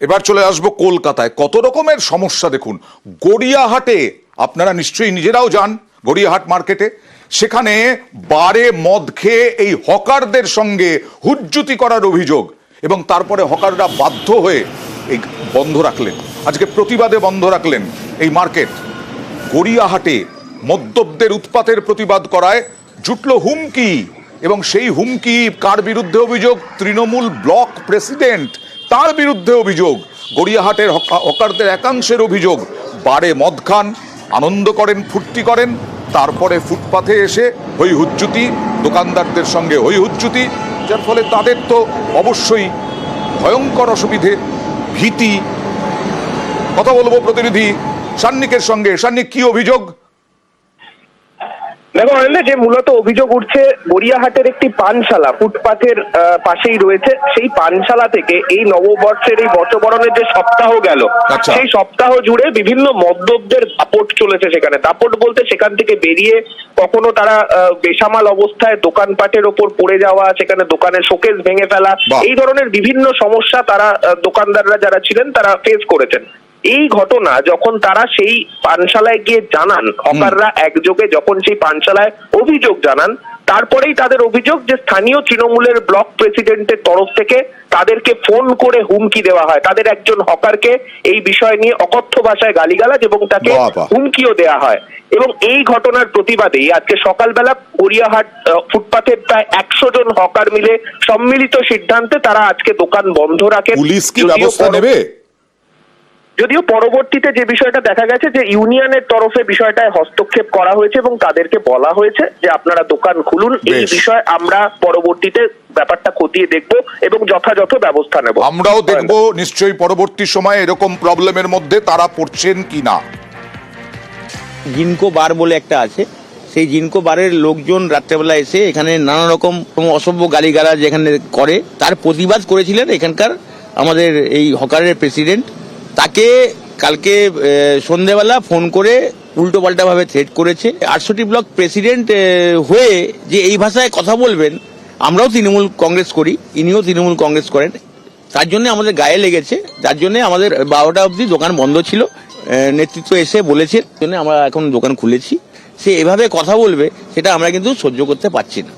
এবার চলে আসব কলকাতায়। কত রকমের সমস্যা দেখুন। গড়িয়াহাটে, আপনারা নিশ্চয়ই নিজেরাও যান গড়িয়াহাট মার্কেটে। সেখানে বারে মদ খেয়ে এই হকারদের সঙ্গে হুজ্জুতি করার অভিযোগ এবং তারপরে হকাররা বাধ্য হয়ে এই বন্ধ রাখলেন। আজকে প্রতিবাদে বন্ধ রাখলেন এই মার্কেট। গড়িয়াহাটে মদ্যপদের উৎপাতের প্রতিবাদ করায় জুটল হুমকি এবং সেই হুমকি কার বিরুদ্ধে অভিযোগ? তৃণমূল ব্লক প্রেসিডেন্ট তার বিরুদ্ধে অভিযোগ। গড়িয়াহাটের হকা- হকারদের একাংশের অভিযোগ। বারে মদ খান, আনন্দ করেন, ফুর্তি করেন, তারপরে ফুটপাথে এসে হই হুজ্জুতি দোকানদারদের সঙ্গে হই হুজ্জুতি যার ফলে তাদের তো অবশ্যই ভয়ঙ্কর অসুবিধে ভীতি। কথা বলব প্রতিনিধি সান্নিকের সঙ্গে। সান্নিক, কি অভিযোগ? দেখো অনিল যে মূলত অভিযোগ উঠছে গড়িয়াহাটের একটি পানশালা ফুটপাথের পাশেই রয়েছে। সেই পানশালা থেকে এই নববর্ষের এই বর্ষবরণের যে সপ্তাহ গেল আচ্ছা। সেই সপ্তাহ জুড়ে বিভিন্ন মদ্যপদের দাপট চলেছে সেখানে। দাপট বলতে সেখান থেকে বেরিয়ে কখনো তারা বেসামাল অবস্থায় দোকানপাটের ওপর পড়ে যাওয়া সেখানে দোকানের শোকেস ভেঙে ফেলা এই ধরনের বিভিন্ন সমস্যা তারা দোকানদাররা যারা ছিলেন তারা ফেস করেছেন। এই ঘটনা যখন তারা সেই পানশালায় গিয়ে জানান হকাররা একযোগে যখন সেই পানশালায় অভিযোগ জানান তারপরেই তাদের অভিযোগ যে স্থানীয় তৃণমূলের ব্লক প্রেসিডেন্টের তরফ থেকে তাদেরকে ফোন করে হুমকি দেওয়া হয়। তাদের একজন হকারকে এই বিষয় নিয়ে অকথ্য ভাষায় গালিগালাজ এবং তাকে হুমকিও দেওয়া হয়। এবং এই ঘটনার প্রতিবাদেই আজকে সকালবেলা গড়িয়াহাট ফুটপাথের প্রায় একশো জন হকার মিলে সম্মিলিত সিদ্ধান্তে তারা আজকে দোকান বন্ধ রাখে পুলিশ কি ব্যবস্থা নেবে? যদিও পরবর্তীতে যে বিষয়টা দেখা গেছে যে ইউনিয়নের তরফে বিষয়টায় হস্তক্ষেপ করা হয়েছে এবং তাদেরকে বলা হয়েছে যে আপনারা দোকান খুলুন এই। বিষয়ে আমরা পরবর্তীতে ব্যাপারটা খতিয়ে দেখব এবং যথাযথ ব্যবস্থা নেব। আমরাও দেখব নিশ্চয়ই পরবর্তী সময়ে এরকম প্রবলেমের মধ্যে তারা পড়ছেন কি না জিনকো বার বলে একটা আছে। সেই জিনকো বারের লোকজন রাত্রেবেলা এসে এখানে নানা রকম অসভ্য গালিগালাজ যেখানে করে। তার প্রতিবাদ করেছিলেন এখানকার আমাদের এই হকারের প্রেসিডেন্ট। তাকে কালকে সন্ধেবেলা ফোন করে উল্টো ভাবে থ্রেট করেছে। আটষট্টি ব্লক প্রেসিডেন্ট হয়ে যে এই ভাষায় কথা বলবেন, আমরাও তৃণমূল কংগ্রেস করি, ইনিও তৃণমূল কংগ্রেস করেন। তার জন্য আমাদের গায়ে লেগেছে, যার জন্য আমাদের বারোটা অবধি দোকান বন্ধ ছিল নেতৃত্ব এসে বলেছে জন্য আমরা এখন দোকান খুলেছি। সে এভাবে কথা বলবে, সেটা আমরা কিন্তু সহ্য করতে পারছি না।